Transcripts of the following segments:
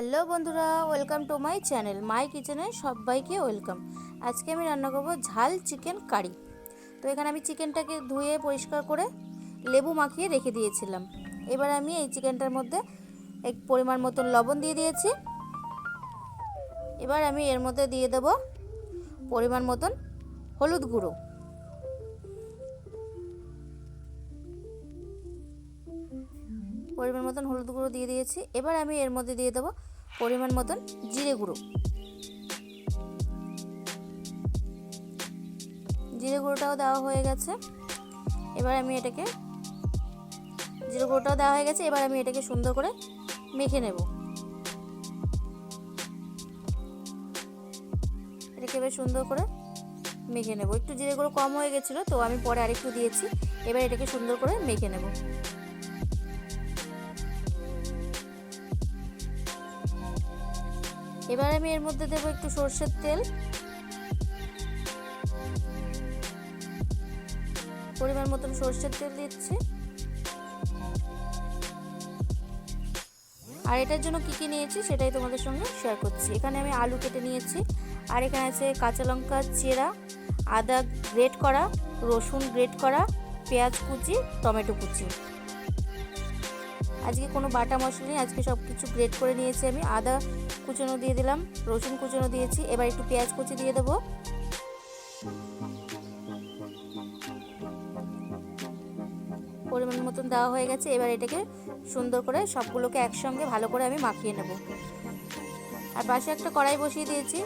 Hello বন্ধুরা, welcome to my channel, my কিচেনে সবাইকে ওয়েলকাম। আজকে আমি রান্না করব ঝাল চিকেন কারি। তো এখানে আমি চিকেনটাকে ধুয়ে পরিষ্কার করে লেবু মাখিয়ে রেখে দিয়েছিলাম। এবার আমি এই চিকেনটার মধ্যে এক পরিমাণ মতন লবণ দিয়ে দিয়েছি। এবার আমি এর মধ্যে দিয়ে দেব পরিমাণ মতন হলুদ গুঁড়ো। পরিমাণ মতন হলুদ গুঁড়ো দিয়ে দিয়েছি। এবার আমি এর মধ্যে দিয়ে দেবো পরিমাণ মতন জিরে গুঁড়ো। জিরে গুঁড়োটাও দেওয়া হয়ে গেছে। এবার আমি এটাকে জিরে গুঁড়োটাও দেওয়া হয়ে গেছে। এবার আমি এটাকে সুন্দর করে মেখে নেব। এটাকে এবার সুন্দর করে মেখে নেব। একটু জিরে গুঁড়ো কম হয়ে গেছিল, তো আমি পরে আরেকটু দিয়েছি। এবার এটাকে সুন্দর করে মেখে নেব। এবার আমি এর মধ্যে দেবো একটু সর্ষের তেল। পরিমাণ মতন সর্ষের তেল দিচ্ছি। আর এটার জন্য কী কী নিয়েছি সেটাই তোমাদের সঙ্গে শেয়ার করছি। এখানে আমি আলু কেটে নিয়েছি। আর এখানে আছে কাঁচা লঙ্কা, চেরা, আদা গ্রেট করা, রসুন গ্রেট করা, পেঁয়াজ কুচি, টমেটো কুচি। আজকে কোনো বাটা মশলা নেই, আজকে সব কিছু গ্রেট করে নিয়েছি আমি। আদা কুচনো দিয়ে দিলাম, রসুন কুচনো দিয়েছি, এবার একটু পেঁয়াজ কুচি দিয়ে দেবো। পরিমাণ মতন দেওয়া হয়ে গেছে, এবার এটাকে সুন্দর করে সবগুলোকে একসঙ্গে ভালো করে আমি মাখিয়ে নেব। আর পাশে একটা কড়াই বসিয়ে দিয়েছি,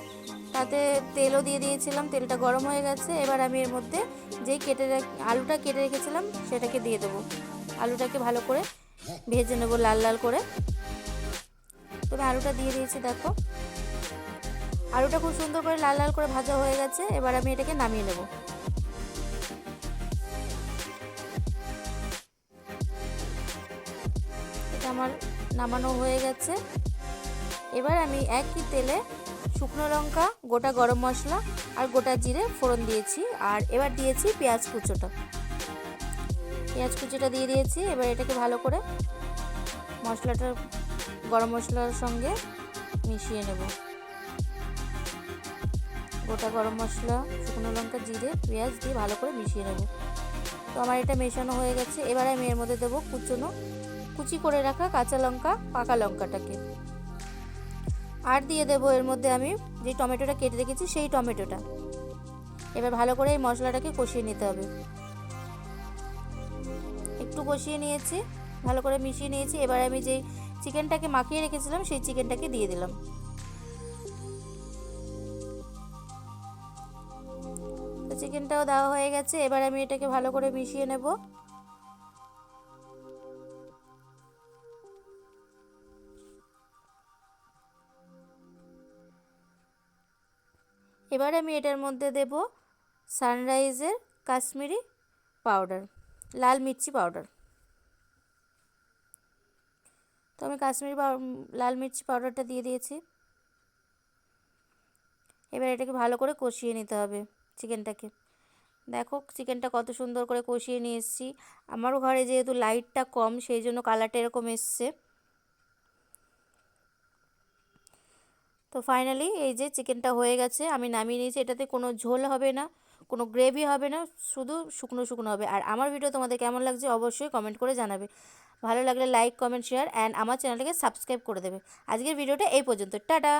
তাতে তেলও দিয়ে দিয়েছিলাম, তেলটা গরম হয়ে গেছে, এবার আমি এর মধ্যে যেই কেটে আলুটা কেটে রেখেছিলাম, সেটাকে দিয়ে দেবো। আলুটাকে ভালো করে ভেজে নেব লাল লাল করে। তবে আলুটা দিয়ে দিয়েছি, দেখো। আলুটা খুব সুন্দর করে লাল লাল করে ভাজা হয়ে গেছে, এবার আমি এটাকে নামিয়ে নেব। এটা আমার নামানো হয়ে গেছে। এবার আমি একই তেলে শুকনো লঙ্কা, গোটা গরম মশলা আর গোটা জিরে ফোড়ন দিয়েছি, আর এবার দিয়েছি পেঁয়াজ কুচোটা। পেঁয়াজ কুচিটা দিয়ে দিয়েছি, এবার এটাকে ভালো করে মশলাটা গরম মশলার সঙ্গে মিশিয়ে নেব। গোটা গরম মশলা, শুকনো লঙ্কা, জিরে, পেঁয়াজ দিয়ে ভালো করে মিশিয়ে নেব। তো আমার এটা মেশানো হয়ে গেছে। এবার আমি এর মধ্যে দেবো কুচনো, কুচি করে রাখা কাঁচা লঙ্কা, পাকা লঙ্কাটাকে। আর দিয়ে দেবো এর মধ্যে আমি যে টমেটোটা কেটে রেখেছি, সেই টমেটোটা। এবার ভালো করে এই মশলাটাকে কষিয়ে নিতে হবে। একটু কষিয়ে নিয়েছি, ভালো করে মিশিয়ে নিয়েছি। এবার আমি যেই চিকেনটাকে মাখিয়ে রেখেছিলাম, সেই চিকেনটাকে দিয়ে দিলাম। চিকেনটাও দেওয়া হয়ে গেছে, এবার আমি এটাকে ভালো করে মিশিয়ে নেব। এবার আমি এটার মধ্যে দেব সানরাইজের কাশ্মীরি পাউডার, লাল মির্চি পাউডার। তো আমি কাশ্মীরি লাল মির্চি পাউডারটা দিয়ে দিয়েছি। এবার এটাকে ভালো করে কষিয়ে নিতে হবে চিকেনটাকে। দেখো চিকেনটা কত সুন্দর করে কষিয়ে নিয়ে এসেছি। আমারও ঘরে যেহেতু লাইটটা কম, সেই জন্য কালারটা এরকম এসছে। তো ফাইনালি এই যে চিকেনটা হয়ে গেছে, আমি নামিয়ে নিয়েছি। এটাতে কোনো ঝোল হবে না। কোনো গ্রেভি হবে না, শুধু শুকনো শুকনো হবে। আর আমার ভিডিও তোমাদের কেমন লাগছে অবশ্যই কমেন্ট করে জানাবে। ভালো লাগলে লাইক কমেন্ট শেয়ার অ্যান্ড আমার চ্যানেলটাকে সাবস্ক্রাইব করে দেবে। আজকের ভিডিওটা এই পর্যন্ত। টাটা!